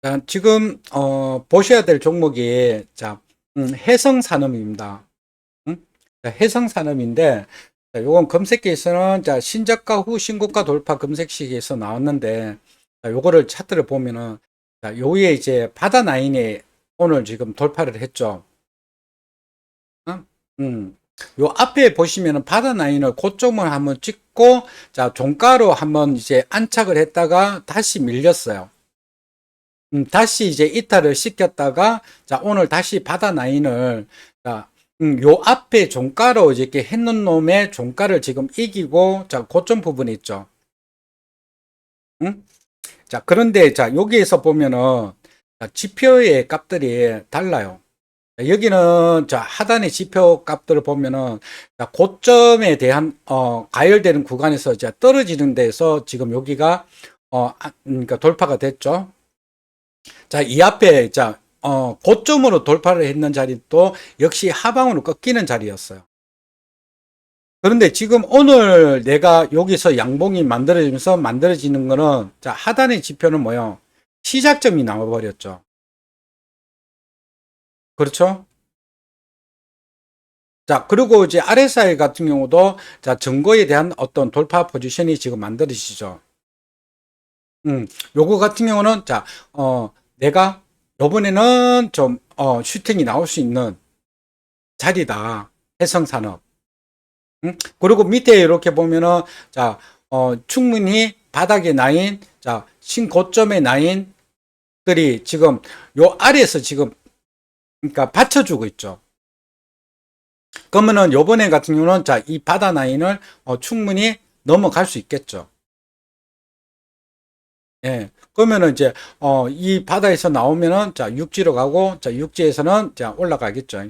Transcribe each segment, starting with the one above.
자, 지금 어, 보셔야 될 종목이 자, 음, 해성산업입니다. 음? 자, 해성산업인데 자, 요건 검색기에서는 자, 신저가 후 신고가 돌파 검색식에서 나왔는데 자, 요거를 차트를 보면은 자, 요 위에 이제 바다 라인에 오늘 지금 돌파를 했죠. 어? 음. 요 앞에 보시면은 바다 라인을 고점을 한번 찍고 자, 종가로 한번 이제 안착을 했다가 다시 밀렸어요. 음, 다시 이제 이탈을 시켰다가 자 오늘 다시 바다 나인을 자, 음, 요 앞에 종가로 이렇게 했는 놈의 종가를 지금 이기고 자 고점 부분에 있죠. 음? 자 그런데 자 여기에서 보면은 자, 지표의 값들이 달라요. 자, 여기는 자 하단의 지표 값들을 보면은 자, 고점에 대한 어, 가열되는 구간에서 이제 떨어지는 데서 지금 여기가 어, 아, 그러니까 돌파가 됐죠. 자, 이 앞에, 자, 어, 고점으로 돌파를 했는 자리도 역시 하방으로 꺾이는 자리였어요. 그런데 지금 오늘 내가 여기서 양봉이 만들어지면서 만들어지는 거는, 자, 하단의 지표는 뭐요? 시작점이 나와버렸죠. 그렇죠? 자, 그리고 이제 RSI 같은 경우도, 자, 증거에 대한 어떤 돌파 포지션이 지금 만들어지죠. 음, 요거 같은 경우는, 자, 어, 내가 요번에는 좀, 어, 슈팅이 나올 수 있는 자리다. 해성산업. 음? 그리고 밑에 이렇게 보면은, 자, 어, 충분히 바닥에 나인, 자, 신고점에 나인들이 지금 요 아래에서 지금, 그러니까 받쳐주고 있죠. 그러면은 요번에 같은 경우는, 자, 이 바다 나인을 어, 충분히 넘어갈 수 있겠죠. 예. 그러면은 이제 어 이 바다에서 나오면은 자 육지로 가고 자 육지에서는 자 올라가겠죠.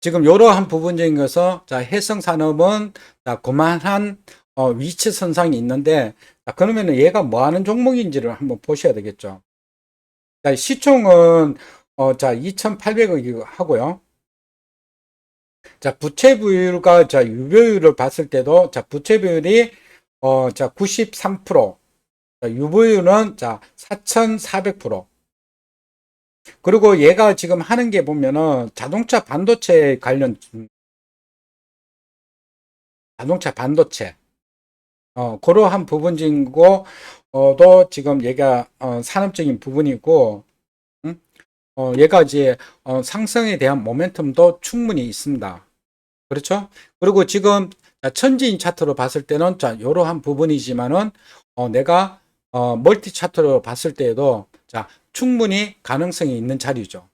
지금 이러한 부분적인 것은 자 해성 산업은 자 그만한 어 위치 선상이 있는데 자 그러면은 얘가 뭐 하는 종목인지를 한번 보셔야 되겠죠. 자 시총은 어 자 2,800억이 하고요. 자 부채 비율과 자 유보율을 봤을 때도 자 부채 비율이 어 자 93% 유보율은 자 4,400%. 그리고 얘가 지금 하는 게 보면은 자동차 반도체 관련 자동차 반도체 어 그러한 부분이고 어도 지금 얘가 어, 산업적인 부분이고 음? 어 얘가 이제 어, 상승에 대한 모멘텀도 충분히 있습니다. 그렇죠? 그리고 지금 천지인 차트로 봤을 때는 자 이러한 부분이지만은 어, 내가 어, 멀티 차트로 봤을 때에도 자 충분히 가능성이 있는 자리죠.